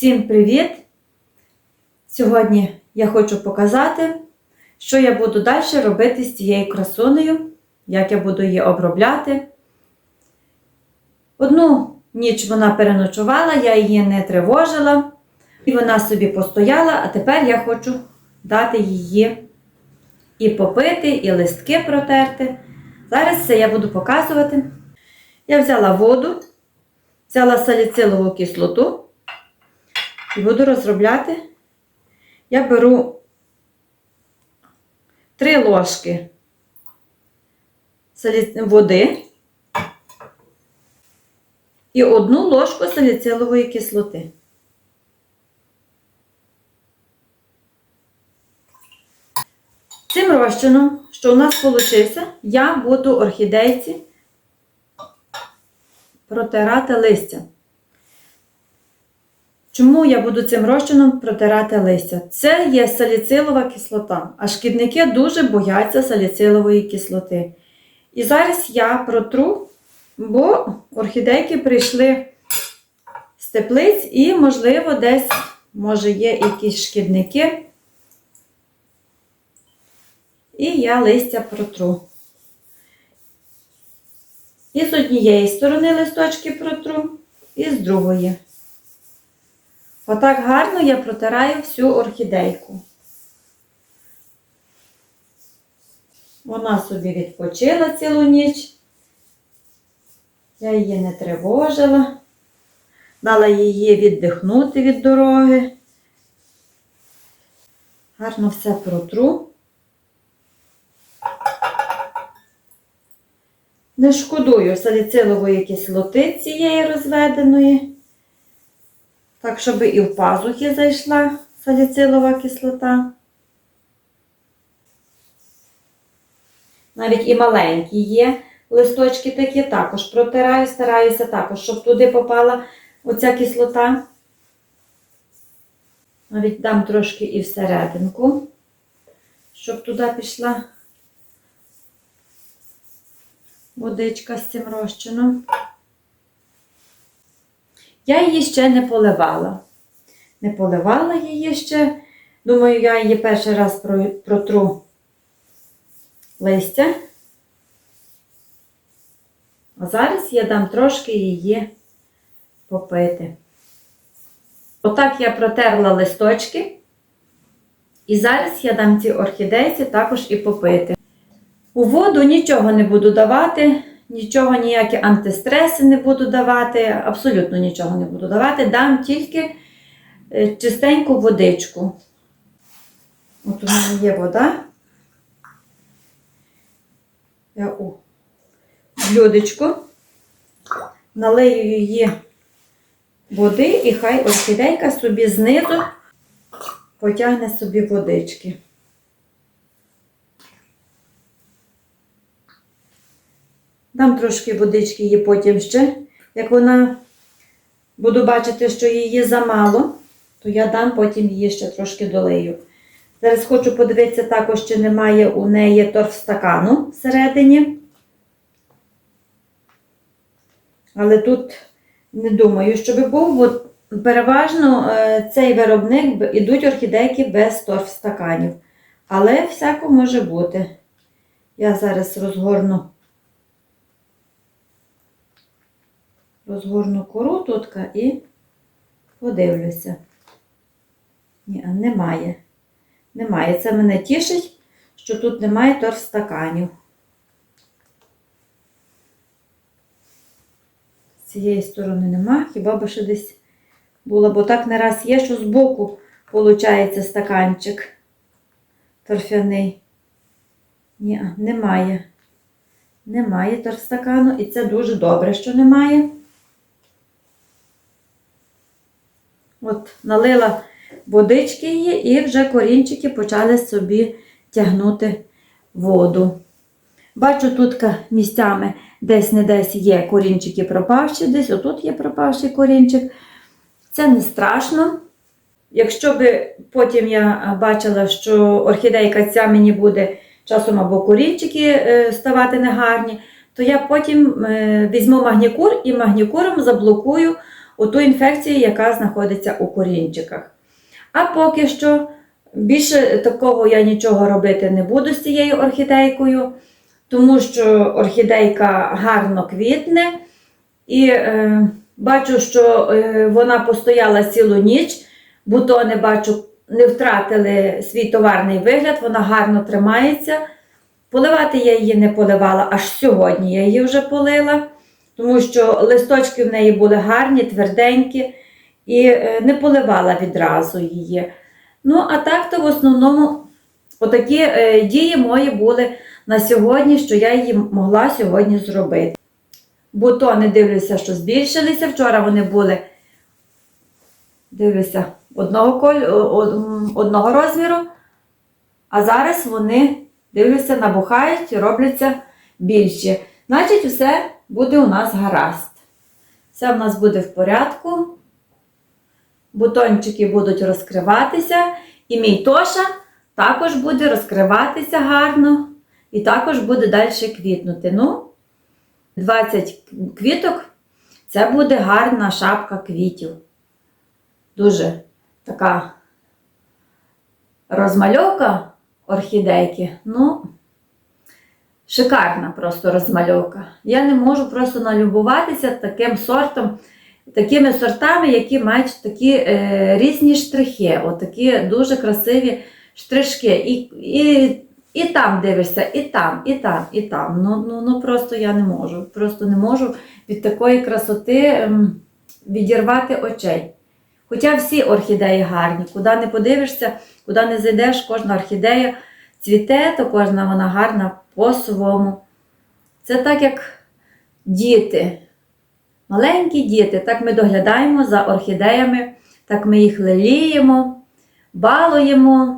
Всім привіт! Сьогодні я хочу показати, що я буду далі робити з цією красунею, як я буду її обробляти. Одну ніч вона переночувала, я її не тривожила, і вона собі постояла, а тепер я хочу дати її і попити, і листки протерти. Зараз це я буду показувати. Я взяла воду, взяла саліцилову кислоту і буду розробляти. Я беру 3 ложки води і одну ложку саліцилової кислоти. Цим розчином, що у нас вийшло, я буду орхідейці протирати листя. Чому я буду цим розчином протирати листя? Це є саліцилова кислота, а шкідники дуже бояться саліцилової кислоти. І зараз я протру, бо орхідейки прийшли з теплиць і, можливо, десь може є якісь шкідники. І я листя протру. І з однієї сторони листочки протру, і з другої. Отак гарно я протираю всю орхідейку. Вона собі відпочила цілу ніч. Я її не тривожила. Дала її віддихнути від дороги. Гарно все протру. Не шкодую саліцилової кислоти цієї розведеної. Так, щоб і в пазухи зайшла саліцилова кислота. Навіть і маленькі є листочки такі, також протираю, стараюся також, щоб туди попала оця кислота. Навіть дам трошки і всерединку, щоб туди пішла водичка з цим розчином. Я її ще не поливала. Не поливала її ще. Думаю, я її перший раз протру листя. А зараз я дам трошки її попити. Отак я протерла листочки. І зараз я дам ці орхідейці також і попити. У воду нічого не буду давати, нічого, ніякі антистреси не буду давати, абсолютно нічого не буду давати. Дам тільки е, чистеньку водичку. От у мене є вода. Я у блюдечко налию її води і хай орхідейка собі знизу потягне собі водички. Дам трошки водички її потім ще. Як вона буду бачити, що її замало, то я дам потім її ще трошки долию. Зараз хочу подивитися також, чи немає у неї торфстакану всередині. Але тут не думаю, щоб був, бо переважно е, цей виробник ідуть орхідейки без торфстаканів. Але всяко може бути. Я зараз розгорну. Розгорну кору тутка і подивлюся. Ні, немає. Немає. Це мене тішить, що тут немає торфстаканів. З цієї сторони нема, хіба би ще десь було, бо так не раз є, що збоку виходить стаканчик торфяний. Ні, немає. Немає торфстакану, і це дуже добре, що немає. От, налила водички її, і вже корінчики почали собі тягнути воду. Бачу, тут місцями десь не десь є корінчики пропавші, десь отут є пропавший корінчик. Це не страшно. Якщо би потім я бачила, що орхідейка ця мені буде часом або корінчики е, ставати негарні, то я потім е, візьму магнікур і магнікуром заблокую оту інфекцію, яка знаходиться у корінчиках. А поки що більше такого я нічого робити не буду з цією орхідейкою, тому що орхідейка гарно квітне. І е, бачу, що е, вона постояла цілу ніч, бутони бачу, не втратили свій товарний вигляд, вона гарно тримається. Поливати я її не поливала, аж сьогодні я її вже полила, тому що листочки в неї були гарні, тверденькі, і е, не поливала відразу її. Ну, а так то в основному отакі е, дії мої були на сьогодні, що я її могла сьогодні зробити. Бутони дивлюся, що збільшилися. Вчора вони були, дивлюся, одного, коль... одного розміру, а зараз вони, дивлюся, набухають і робляться більші. Значить, все буде у нас гаразд. Все в нас буде в порядку. Бутончики будуть розкриватися, і мій тоша також буде розкриватися гарно, і також буде далі квітнути. Ну, 20 квіток це буде гарна шапка квітів. Дуже така розмальовка орхідейки. Ну, шикарна просто розмальовка. Я не можу просто налюбуватися таким сортом, такими сортами, які мають такі е, різні штрихи. Отакі дуже красиві штришки. І, і, і там дивишся, і там, і там, і там. Ну, ну, ну просто я не можу. Просто не можу від такої красоти ем, відірвати очей. Хоча всі орхідеї гарні, куди не подивишся, куди не зайдеш, кожна орхідея цвіте, то кожна вона гарна по-своєму. Це так, як діти, маленькі діти. Так ми доглядаємо за орхідеями, так ми їх леліємо, балуємо.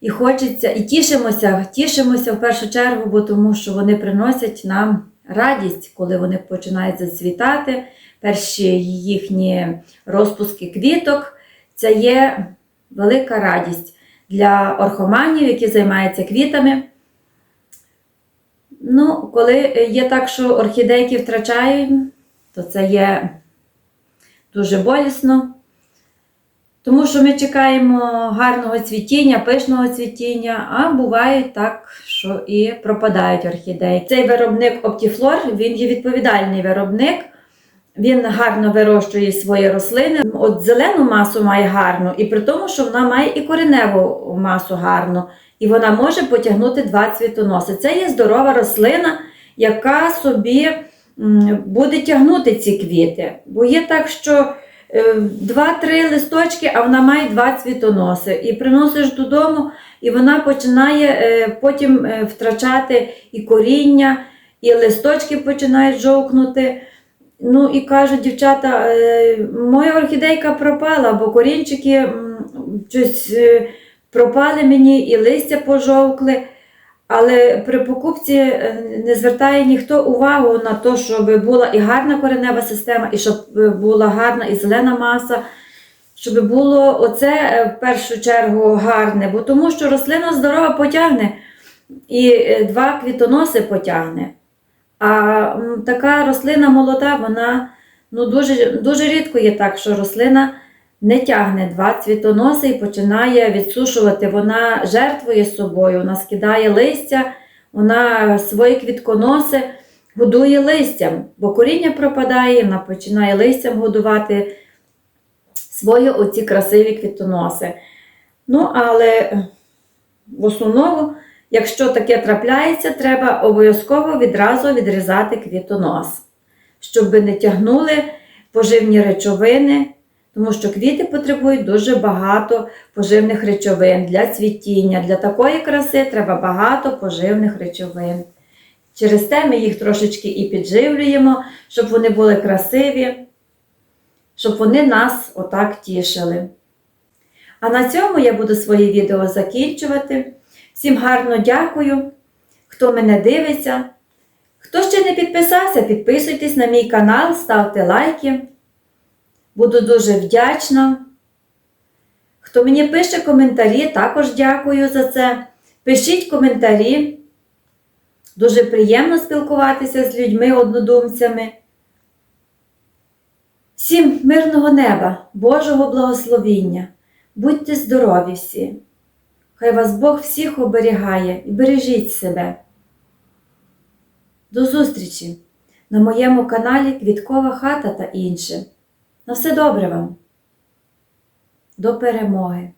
І хочеться, і тішимося, тішимося в першу чергу, бо тому що вони приносять нам радість, коли вони починають зацвітати. Перші їхні розпуски квіток це є велика радість для орхоманів, які займаються квітами. Ну, коли є так, що орхідейки втрачаємо, то це є дуже болісно. Тому що ми чекаємо гарного цвітіння, пишного цвітіння, а буває так, що і пропадають орхідеї. Цей виробник Optiflor, він є відповідальний виробник. Він гарно вирощує свої рослини. От зелену масу має гарну, і при тому, що вона має і кореневу масу гарну, і вона може потягнути два цвітоноси. Це є здорова рослина, яка собі буде тягнути ці квіти. Бо є так, що е, два-три листочки, а вона має два цвітоноси. І приносиш додому, і вона починає е, потім е, втрачати і коріння, і листочки починають жовкнути. Ну і кажуть, дівчата, е, моя орхідейка пропала, бо корінчики щось е, пропали мені і листя пожовкли. Але при покупці е, не звертає ніхто увагу на те, щоб була і гарна коренева система, і щоб була гарна і зелена маса, щоб було оце в першу чергу гарне, бо тому що рослина здорова потягне і два квітоноси потягне. А така рослина молода, вона ну, дуже, дуже рідко є так, що рослина не тягне два цвітоноси і починає відсушувати. Вона жертвує собою, вона скидає листя, вона свої квітконоси годує листям, бо коріння пропадає, вона починає листям годувати свої оці красиві квітоноси. Ну, але в основному, якщо таке трапляється, треба обов'язково відразу відрізати квітонос, щоб не тягнули поживні речовини, тому що квіти потребують дуже багато поживних речовин для цвітіння. Для такої краси треба багато поживних речовин. Через те ми їх трошечки і підживлюємо, щоб вони були красиві, щоб вони нас отак тішили. А на цьому я буду своє відео закінчувати. Всім гарно дякую, хто мене дивиться. Хто ще не підписався, підписуйтесь на мій канал, ставте лайки. Буду дуже вдячна. Хто мені пише коментарі, також дякую за це. Пишіть коментарі. Дуже приємно спілкуватися з людьми, однодумцями. Всім мирного неба, Божого благословіння. Будьте здорові всі. Хай вас Бог всіх оберігає і бережіть себе. До зустрічі на моєму каналі Квіткова хата та інше. На все добре вам. До перемоги!